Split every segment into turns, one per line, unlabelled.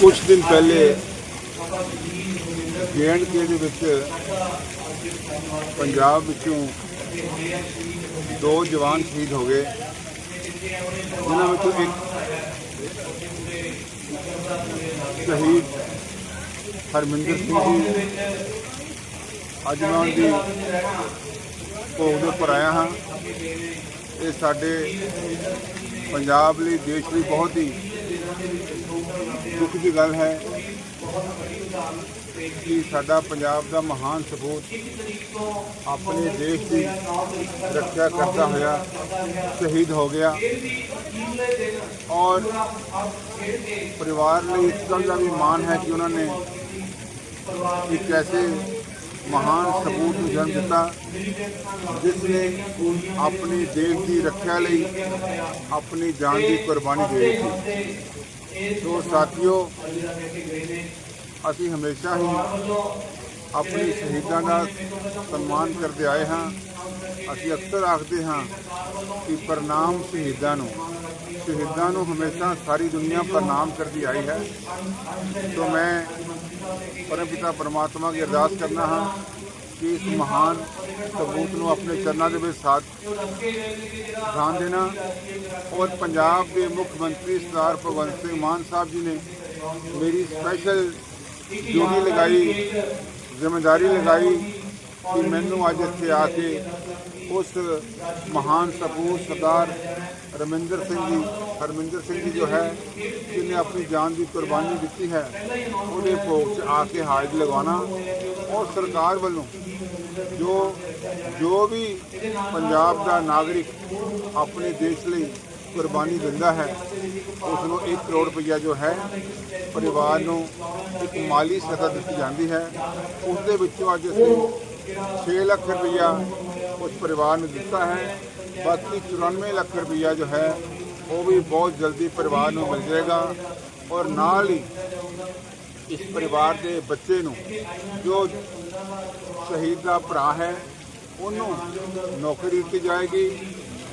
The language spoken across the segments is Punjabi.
ਕੁਝ ਦਿਨ ਪਹਿਲੇ ਕੇ ਦੇ ਵਿੱਚ ਪੰਜਾਬ ਵਿੱਚੋਂ ਦੋ ਜਵਾਨ ਸ਼ਹੀਦ ਹੋ ਗਏ। ਉਹਨਾਂ ਵਿੱਚੋਂ ਇੱਕ ਸ਼ਹੀਦ ਹਰਮਿੰਦਰ ਸਿੰਘ ਜੀ ਅੱਜ ਮੈਂ ਉਹਨਾਂ ਦੀ ਭੋਗ ਦੇ ਉੱਪਰ ਆਇਆ ਹਾਂ। ਇਹ ਸਾਡੇ ਪੰਜਾਬ ਲਈ, ਦੇਸ਼ ਲਈ ਬਹੁਤ ਹੀ ਦੁੱਖ ਦੀ ਗੱਲ ਹੈ ਕਿ ਸਾਡਾ ਪੰਜਾਬ ਦਾ ਮਹਾਨ ਸਪੂਤ ਆਪਣੇ ਦੇਸ਼ ਦੀ ਰੱਖਿਆ ਕਰਦਾ ਹੋਇਆ ਸ਼ਹੀਦ ਹੋ ਗਿਆ ਔਰ ਪਰਿਵਾਰ ਲਈ ਇਸ ਗੱਲ ਦਾ ਵੀ ਮਾਣ ਹੈ ਕਿ ਉਹਨਾਂ ਨੇ ਇੱਕ ਐਸੇ ਮਹਾਨ ਸਪੂਤ ਨੂੰ ਜਨਮ ਦਿੱਤਾ, ਜਿਸ ਨੇ ਆਪਣੇ ਦੇਸ਼ ਦੀ ਰੱਖਿਆ ਲਈ ਆਪਣੀ ਜਾਨ ਦੀ ਕੁਰਬਾਨੀ ਦੇ ਦਿੱਤੀ। ਸੋ ਸਾਥੀਓ, ਅਸੀਂ ਹਮੇਸ਼ਾ ਹੀ ਆਪਣੇ ਸ਼ਹੀਦਾਂ ਦਾ ਸਨਮਾਨ ਕਰਦੇ ਆਏ ਹਾਂ। ਅਸੀਂ ਅਕਸਰ ਆਖਦੇ ਹਾਂ ਕਿ ਪ੍ਰਣਾਮ ਸ਼ਹੀਦਾਂ ਨੂੰ। ਸ਼ਹੀਦਾਂ ਨੂੰ ਹਮੇਸ਼ਾ ਸਾਰੀ ਦੁਨੀਆ ਪ੍ਰਣਾਮ ਕਰਦੀ ਆਈ ਹੈ। ਸੋ ਮੈਂ ਪਰਮ ਪਿਤਾ ਪਰਮਾਤਮਾ ਦੀ ਅਰਦਾਸ ਕਰਨਾ ਹਾਂ ਕਿ ਇਸ ਮਹਾਨ ਸਬੂਤ ਨੂੰ ਆਪਣੇ ਚਰਨਾਂ ਦੇ ਵਿੱਚ ਸਾਥ ਧਿਆਨ ਦੇਣਾ ਔਰ ਪੰਜਾਬ ਦੇ ਮੁੱਖ ਮੰਤਰੀ ਸਰਦਾਰ ਭਗਵੰਤ ਸਿੰਘ ਮਾਨ ਸਾਹਿਬ ਜੀ ਨੇ ਮੇਰੀ ਸਪੈਸ਼ਲ ਡਿਊਟੀ ਲਗਾਈ ਜ਼ਿੰਮੇਵਾਰੀ ਲਗਾਈ ਕਿ ਮੈਨੂੰ ਅੱਜ ਇੱਥੇ ਆ ਕੇ ਉਸ ਮਹਾਨ ਸਪੂਤ ਸਰਦਾਰ ਰਮਿੰਦਰ ਸਿੰਘ ਜੀ, ਹਰਮਿੰਦਰ ਸਿੰਘ ਜੀ ਜੋ ਹੈ ਜਿਨੇ ਆਪਣੀ ਜਾਨ ਦੀ ਕੁਰਬਾਨੀ ਦਿੱਤੀ ਹੈ, ਉਹਦੇ ਭੋਗ 'ਚ ਆ ਕੇ ਹਾਜ਼ਰੀ ਲਗਾਉਣਾ ਔਰ ਸਰਕਾਰ ਵੱਲੋਂ ਜੋ ਜੋ ਵੀ ਪੰਜਾਬ ਦਾ ਨਾਗਰਿਕ ਆਪਣੇ ਦੇਸ਼ ਲਈ ਕੁਰਬਾਨੀ ਦਿੰਦਾ ਹੈ ਉਸ ਨੂੰ 1 ਕਰੋੜ ਰੁਪਈਆ ਜੋ ਹੈ, ਪਰਿਵਾਰ ਨੂੰ ਇੱਕ ਮਾਲੀ ਸਹਾਇਤਾ ਦਿੱਤੀ ਜਾਂਦੀ ਹੈ। ਉਸ ਦੇ ਵਿੱਚੋਂ ਅੱਜ ਅਸੀਂ 6 ਲੱਖ ਰੁਪਈਆ ਉਸ ਪਰਿਵਾਰ ਨੂੰ ਦਿੱਤਾ ਹੈ, ਬਾਕੀ 94 ਲੱਖ ਰੁਪਈਆ ਜੋ ਹੈ, ਉਹ ਵੀ ਬਹੁਤ ਜਲਦੀ ਪਰਿਵਾਰ ਨੂੰ ਮਿਲ ਜਾਏਗਾ ਔਰ ਨਾਲ ਹੀ ਇਸ ਪਰਿਵਾਰ ਦੇ ਬੱਚੇ ਨੂੰ ਜੋ ਸ਼ਹੀਦ ਦਾ ਭਰਾ ਹੈ, ਉਹਨੂੰ ਨੌਕਰੀ ਦਿੱਤੀ ਜਾਏਗੀ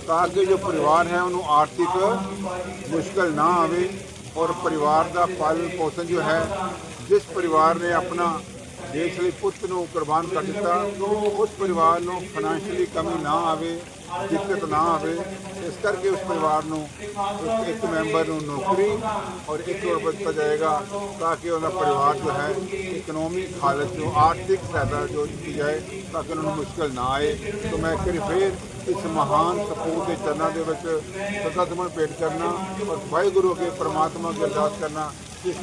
ਤਾਂ ਕਿ ਜੋ ਪਰਿਵਾਰ ਹੈ, ਉਹਨੂੰ ਆਰਥਿਕ ਮੁਸ਼ਕਲ ਨਾ ਆਵੇ ਔਰ ਪਰਿਵਾਰ ਦਾ ਪਾਲਣ ਪੋਸ਼ਣ ਜੋ ਹੈ, ਜਿਸ ਪਰਿਵਾਰ ਨੇ ਆਪਣਾ ਦੇਸ਼ ਲਈ ਪੁੱਤ ਨੂੰ ਕੁਰਬਾਨ ਕਰ ਦਿੱਤਾ, ਉਸ ਪਰਿਵਾਰ ਨੂੰ ਫਾਈਨੈਂਸ਼ੀਅਲੀ ਕਮੀ ਨਾ ਆਵੇ, ਦਿੱਕਤ ਨਾ ਆਵੇ, ਇਸ ਕਰਕੇ ਉਸ ਪਰਿਵਾਰ ਨੂੰ ਇੱਕ ਮੈਂਬਰ ਨੂੰ ਨੌਕਰੀ ਔਰ ਇੱਕ ਹੋਰ ਦਿੱਤਾ ਜਾਏਗਾ ਤਾਂ ਕਿ ਉਹਦਾ ਪਰਿਵਾਰ ਜੋ ਹੈ ਇਕਨੋਮਿਕ ਹਾਲਤ ਜੋ ਆਰਥਿਕ ਸਹਾਇਤਾ ਜੋ ਦਿੱਤੀ ਜਾਏ ਤਾਂ ਕਿ ਉਹਨਾਂ ਨੂੰ ਮੁਸ਼ਕਲ ਨਾ ਆਏ। ਤਾਂ ਮੈਂ ਇੱਕ ਫੇਰ ਇਸ ਮਹਾਨ ਕਪੂਰ ਦੇ ਚਰਨਾਂ ਦੇ ਵਿੱਚ ਸਦਾ ਸਮਨ ਭੇਟ ਕਰਨਾ ਔਰ ਵਾਹਿਗੁਰੂ ਅੱਗੇ ਪਰਮਾਤਮਾ ਅੱਗੇ ਅਰਦਾਸ ਕਰਨਾ ਇਸ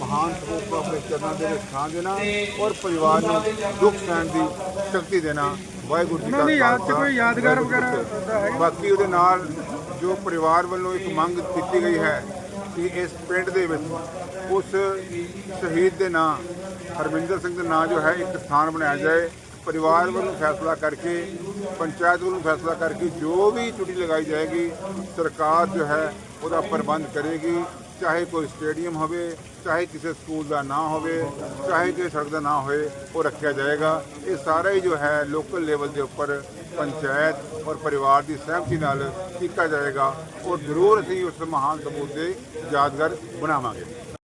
ਮਹਾਨ ਸਪੂਤ ਨੂੰ ਆਪਣੇ ਚਰਨਾਂ ਦੇ ਵਿੱਚ ਥਾਂ ਦੇਣਾ ਔਰ ਪਰਿਵਾਰ ਨੂੰ ਦੁੱਖ ਸਹਿਣ ਦੀ ਸ਼ਕਤੀ ਦੇਣਾ। ਵਾਹਿਗੁਰੂ ਜੀ
ਦੀ ਯਾਦ 'ਚ ਕੋਈ ਯਾਦਗਾਰ ਵਗੈਰਾ?
ਬਾਕੀ ਉਹਦੇ ਨਾਲ ਜੋ ਪਰਿਵਾਰ ਵੱਲੋਂ ਇੱਕ ਮੰਗ ਕੀਤੀ ਗਈ ਹੈ ਕਿ ਇਸ ਪਿੰਡ ਦੇ ਵਿੱਚ ਉਸ ਸ਼ਹੀਦ ਦੇ ਨਾਂ ਹਰਵਿੰਦਰ ਸਿੰਘ ਦੇ ਨਾਂ ਜੋ ਹੈ ਇੱਕ ਸਥਾਨ ਬਣਾਇਆ ਜਾਏ। ਪਰਿਵਾਰ ਵੱਲੋਂ ਫੈਸਲਾ ਕਰਕੇ ਪੰਚਾਇਤ ਵੱਲੋਂ ਫੈਸਲਾ ਕਰਕੇ ਜੋ ਵੀ ਟੁੱਟੀ ਲਗਾਈ ਜਾਏਗੀ ਸਰਕਾਰ ਜੋ ਹੈ ਉਹਦਾ ਪ੍ਰਬੰਧ ਕਰੇਗੀ। ਚਾਹੇ ਕੋਈ ਸਟੇਡੀਅਮ ਹੋਵੇ, ਚਾਹੇ ਕਿਸੇ ਸਕੂਲ ਦਾ ਨਾਂ ਹੋਵੇ, ਚਾਹੇ ਕਿਸੇ ਸੜਕ ਦਾ ਨਾਂ ਹੋਵੇ ਉਹ ਰੱਖਿਆ ਜਾਏਗਾ। ਇਹ ਸਾਰਾ ਹੀ ਜੋ ਹੈ ਲੋਕਲ ਲੈਵਲ ਦੇ ਉੱਪਰ ਪੰਚਾਇਤ ਔਰ ਪਰਿਵਾਰ ਦੀ ਸਹਿਮਤੀ ਨਾਲ ਕੀਤਾ ਜਾਏਗਾ ਔਰ ਜ਼ਰੂਰ ਅਸੀਂ ਉਸ ਮਹਾਨ ਸਬੂਤ ਦੇ ਯਾਦਗਾਰ ਬਣਾਵਾਂਗੇ।